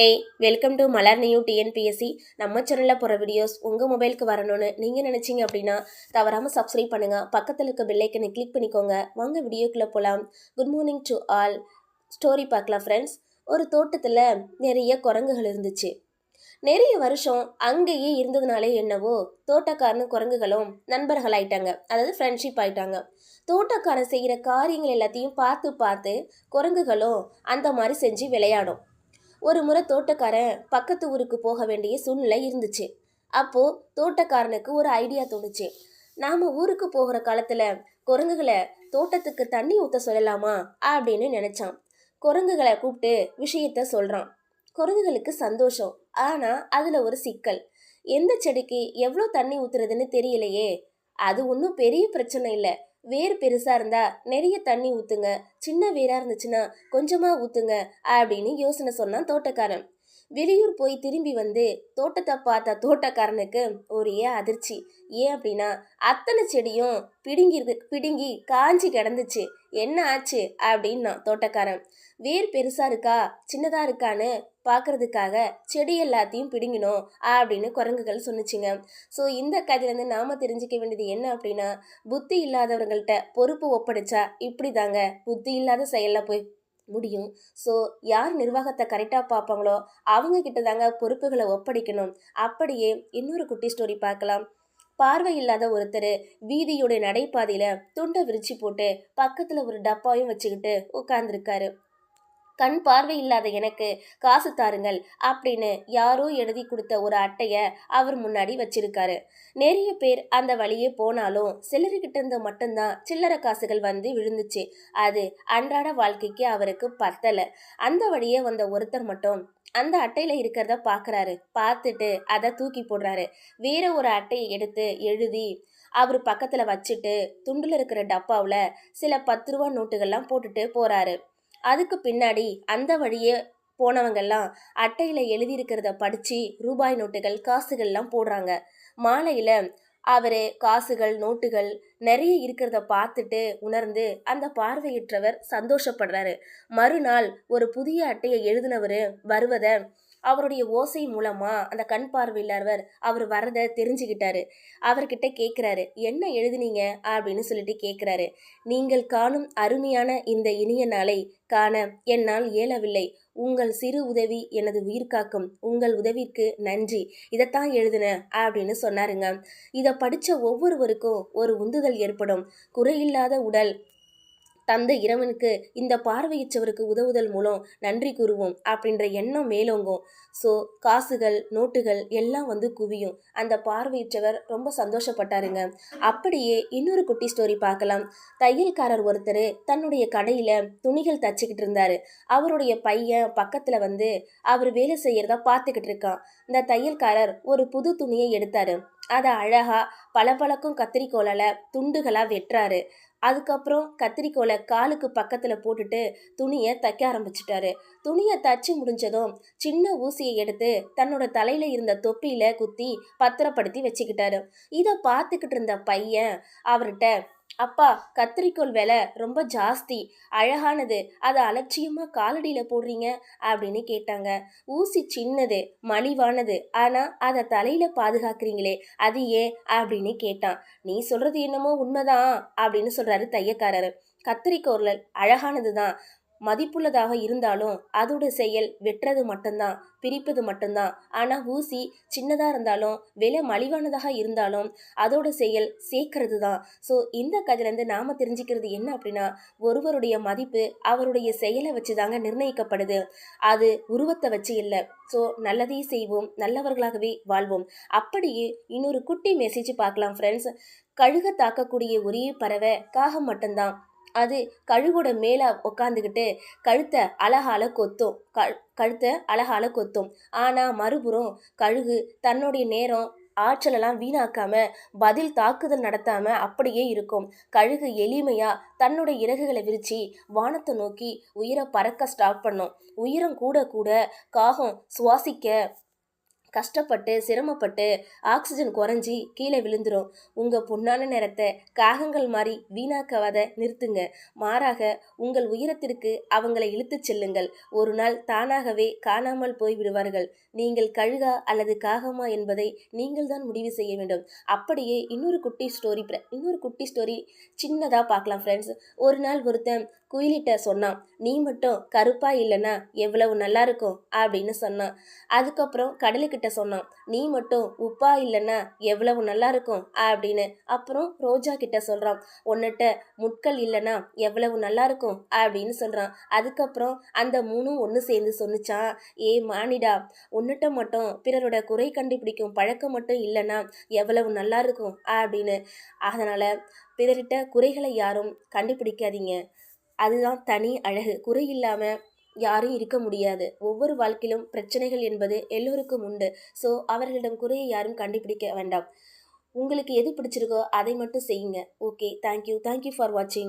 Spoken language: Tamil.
ஏய் welcome to Malar new TNPSC நம்ம சேனலில் போகிற வீடியோஸ் உங்கள் மொபைலுக்கு வரணும்னு நீங்கள் நினச்சிங்க அப்படின்னா தவறாமல் சப்ஸ்கிரைப் பண்ணுங்கள் பக்கத்தில் இருக்க பெல்லைக்கனை கிளிக் பண்ணிக்கோங்க. வாங்க வீடியோக்குள்ளே போகலாம் good morning to all story பார்க்கலாம் ஃப்ரெண்ட்ஸ் ஒரு தோட்டத்தில் நிறைய குரங்குகள் இருந்துச்சு. நிறைய வருஷம் அங்கேயே இருந்ததுனாலே என்னவோ தோட்டக்காரனும் குரங்குகளும் நண்பர்கள் ஆயிட்டாங்க. அதாவது ஃப்ரெண்ட்ஷிப் ஆயிட்டாங்க. தோட்டக்காரன் செய்கிற காரியங்கள் எல்லாத்தையும் பார்த்து பார்த்து குரங்குகளும் அந்த மாதிரி செஞ்சு விளையாடும். ஒரு முறை தோட்டக்காரன் பக்கத்து ஊருக்கு போக வேண்டிய சூழ்நிலை இருந்துச்சு. அப்போது தோட்டக்காரனுக்கு ஒரு ஐடியா தோணுச்சு. நாம் ஊருக்கு போகிற காலத்தில் குரங்குகளை தோட்டத்துக்கு தண்ணி ஊற்ற சொல்லலாமா அப்படின்னு நினச்சான். குரங்குகளை கூப்பிட்டு விஷயத்த சொல்கிறான் குரங்குகளுக்கு சந்தோஷம். ஆனால் அதில் ஒரு சிக்கல். எந்த செடிக்கு எவ்வளோ தண்ணி ஊற்றுறதுன்னு தெரியலையே. அது ஒன்றும் பெரிய பிரச்சனை இல்லை. வேர் பெருசாக இருந்தா நிறைய தண்ணி ஊற்றுங்க சின்ன வேராக இருந்துச்சுன்னா கொஞ்சமாக ஊற்றுங்க அப்படின்னு யோசனை சொன்னான் தோட்டக்காரன். வெளியூர் போய் திரும்பி வந்து தோட்டத்தை பார்த்த தோட்டக்காரனுக்கு ஒரே அதிர்ச்சி. ஏன் அப்படின்னா அத்தனை செடியும் பிடுங்கி பிடுங்கி காஞ்சி கிடந்துச்சு. என்ன ஆச்சு அப்படின்னா தோட்டக்காரன். வேர் பெருசா இருக்கா சின்னதா இருக்கான்னு பார்க்கறதுக்காக செடி எல்லாத்தையும் பிடுங்கினோம் அப்படின்னு குரங்குகள் சொன்னுச்சுங்க. ஸோ இந்த கதையிலேருந்து நாம தெரிஞ்சுக்க வேண்டியது என்ன அப்படின்னா புத்தி இல்லாதவர்கள்ட்ட பொறுப்பு ஒப்படைச்சா இப்படி தாங்க புத்தி இல்லாத செயலில் போய் முடியும். ஸோ யார் நிர்வாகத்தை கரெக்டாக பார்ப்பாங்களோ அவங்க கிட்ட தாங்க பொறுப்புகளை ஒப்படைக்கணும். அப்படியே இன்னொரு குட்டி ஸ்டோரி பார்க்கலாம். பார்வை இல்லாத ஒருத்தர் வீதியோட நடைபாதையில் துண்டை விரிச்சு போட்டு பக்கத்தில் ஒரு டப்பாவையும் வச்சுக்கிட்டு உட்காந்துருக்காரு கண் பார்வை இல்லாத எனக்கு காசு தாருங்கள் அப்படின்னு யாரோ எழுதி கொடுத்த ஒரு அட்டைய அவர் முன்னாடி வச்சிருக்காரு. நிறைய பேர் அந்த வழியே போனாலும் சிலருக்கிட்ட இருந்து மட்டும்தான் சில்லறை காசுகள் வந்து விழுந்துச்சு. அது அன்றாட வாழ்க்கைக்கு அவருக்கு பத்தல. அந்த வழியே வந்த ஒருத்தர் மட்டும் அந்த அட்டையில இருக்கிறத பாக்குறாரு. பார்த்துட்டு அதை தூக்கி போடுறாரு. வேற ஒரு அட்டையை எடுத்து எழுதி அவர் பக்கத்துல வச்சுட்டு துண்டுல இருக்கிற டப்பாவில் சில பத்து ரூபா நோட்டுகள்லாம் போட்டுட்டு போறாரு. அதுக்கு பின்னாடி அந்த வழியே போனவங்கெல்லாம் அட்டையில் எழுதியிருக்கிறத படித்து ரூபாய் நோட்டுகள் காசுகள்லாம் போடுறாங்க. மாலையில் அவர் காசுகள் நோட்டுகள் நிறைய இருக்கிறத பார்த்துட்டு உணர்ந்து அந்த பார்வையற்றவர் சந்தோஷப்படுறாரு. மறுநாள் ஒரு புதிய அட்டையை எழுதினவர் வருவதை அவருடைய ஓசை மூலமா அந்த கண் பார்வையில்லாதவர் அவர் வரதை தெரிஞ்சுக்கிட்டாரு அவர்கிட்ட கேட்குறாரு என்ன எழுதுனீங்க? அப்படின்னு சொல்லிட்டு கேட்குறாரு நீங்கள் காணும் அருமையான இந்த இனிய நாளை காண என்னால் இயலவில்லை. உங்கள் சிறு உதவி எனது உயிர் காக்கும். உங்கள் உதவிக்கு நன்றி. இதைத்தான் எழுதுன அப்படின்னு சொன்னாருங்க. இதை படித்த ஒவ்வொருவருக்கும் ஒரு உந்துதல் ஏற்படும். குறையில்லாத உடல் தந்த இறைவனுக்கு இந்த பார்வையற்றவருக்கு உதவுதல் மூலம் நன்றி கூறுவோம் அப்படின்ற எண்ணம் மேலோங்கும். ஸோ காசுகள் நோட்டுகள் எல்லாம் வந்து குவியும். அந்த பார்வையற்றவர் ரொம்ப சந்தோஷப்பட்டாருங்க. அப்படியே இன்னொரு குட்டி ஸ்டோரி பார்க்கலாம். தையல்காரர் ஒருத்தர் தன்னுடைய கடையில் துணிகள் தச்சுக்கிட்டு இருந்தார். அவருடைய பையன் பக்கத்தில் வந்து அவர் வேலை செய்கிறதா பார்த்துக்கிட்டு இருக்கான். இந்த தையல்காரர் ஒரு புது துணியை எடுத்தார். அதை அழகாக பளபளக்கும் கத்திரிக்கோலால் துண்டுகளாக வெட்டுறாரு. அதுக்கப்புறம் கத்திரிக்கோலை காலுக்கு பக்கத்தில் போட்டுட்டு துணியை தைக்க ஆரம்பிச்சிட்டாரு. துணியை தச்சு முடிஞ்சதும் சின்ன ஊசியை எடுத்து தன்னோட தலையில் இருந்த தொப்பியில் குத்தி பத்திரப்படுத்தி வச்சுக்கிட்டாரு. இதை பார்த்துக்கிட்டு இருந்த பையன் அவர்கிட்ட அப்பா கத்திரிக்கோள் விலை ரொம்ப ஜாஸ்தி. அழகானது. அதை அலட்சியமாக காலடியில் போடுறீங்க? அப்படின்னு கேட்டாங்க. ஊசி சின்னது மலிவானது. ஆனால் அதை தலையில் பாதுகாக்கிறீங்களே அது ஏன்? அப்படின்னு கேட்டான். நீ சொல்கிறது என்னமோ உண்மைதான் அப்படின்னு சொல்கிறாரு தையக்காரர். கத்திரிக்கோள் அழகானது தான் மதிப்புள்ளதாக இருந்தாலும் அதோட செயல் வெட்டுறது மட்டும்தான் பிரிப்பது மட்டும்தான். ஆனால் ஊசி சின்னதாக இருந்தாலும் விலை மலிவானதாக இருந்தாலும் அதோட செயல் சேர்க்கறது தான் ஸோ இந்த கதையிலேருந்து நாம் தெரிஞ்சுக்கிறது என்ன அப்படின்னா ஒருவருடைய மதிப்பு அவருடைய செயலை வச்சு தாங்க நிர்ணயிக்கப்படுது. அது உருவத்தை வச்சு இல்லை. ஸோ நல்லதே செய்வோம் நல்லவர்களாகவே வாழ்வோம். அப்படியே இன்னொரு குட்டி மெசேஜ் பார்க்கலாம் ஃப்ரெண்ட்ஸ் கழுக தாக்கக்கூடிய ஒரே பறவை காகம் மட்டும்தான். அது கழுகோட மேலே உக்காந்துக்கிட்டு கழுத்தை அழகால கொத்தும். க கழுத்தை அழகால கொத்தும். ஆனால் மறுபுறம் கழுகு தன்னுடைய நேரம் ஆற்றலெல்லாம் வீணாக்காம பதில் தாக்குதல் நடத்தாம அப்படியே இருக்கும். கழுகு எளிமையா தன்னுடைய இறகுகளை விரிச்சு வானத்தை நோக்கி உயிரை பறக்க ஸ்டார்ட் பண்ணும். உயரம் கூட கூட காகம் சுவாசிக்க கஷ்டப்பட்டு சிரமப்பட்டு ஆக்சிஜன் குறைஞ்சி கீழே விழுந்துரும். உங்கள் பொன்னான நேரத்தை காகங்கள் மாதிரி வீணாக்காத நிறுத்துங்க. மாறாக உங்கள் உயரத்திற்கு அவங்களை இழுத்துச் செல்லுங்கள். ஒரு நாள் தானாகவே காணாமல் போய் விடுவார்கள். நீங்கள் கழுகா அல்லது காகமா என்பதை நீங்கள் தான் முடிவு செய்ய வேண்டும். அப்படியே இன்னொரு குட்டி ஸ்டோரி இன்னொரு குட்டி ஸ்டோரி சின்னதாக பார்க்கலாம் ஃப்ரெண்ட்ஸ் ஒரு நாள் ஒருத்தன் குயிலிட்ட சொன்னான் நீ மட்டும் கருப்பா இல்லைன்னா எவ்வளவு நல்லா இருக்கும் அப்படின்னு சொன்னான். அதுக்கப்புறம் கடலுக்கிட்ட சொன்னான் நீ மட்டும் உப்பா இல்லைன்னா எவ்வளவு நல்லா இருக்கும் அப்படின்னு அப்புறம் ரோஜா கிட்ட சொல்றான் உன்னிட்ட முட்கள் இல்லைன்னா எவ்வளவு நல்லா இருக்கும் அப்படின்னு சொல்றான். அதுக்கப்புறம் அந்த மூணும் ஒன்று சேர்ந்து சொன்னிச்சான் ஏ மானிடா உன்னிட்ட மட்டும் பிறரோட குறை கண்டுபிடிக்கும் பழக்கம் மட்டும் இல்லைன்னா எவ்வளவு நல்லா இருக்கும் அப்படின்னு. அதனால் பிறர்கிட்ட குறைகளை யாரும் கண்டுபிடிக்காதீங்க. அதுதான் தனி அழகு. குறை இல்லாமல் யாரும் இருக்க முடியாது. ஒவ்வொரு வாழ்க்கையிலும் பிரச்சனைகள் என்பது எல்லோருக்கும் உண்டு. ஸோ அவர்களிடம் குறையை யாரும் கண்டுபிடிக்க வேண்டாம். உங்களுக்கு எது பிடிச்சிருக்கோ அதை மட்டும் செய்யுங்க. ஓகே தேங்க்யூ தேங்க்யூ ஃபார் வாட்சிங்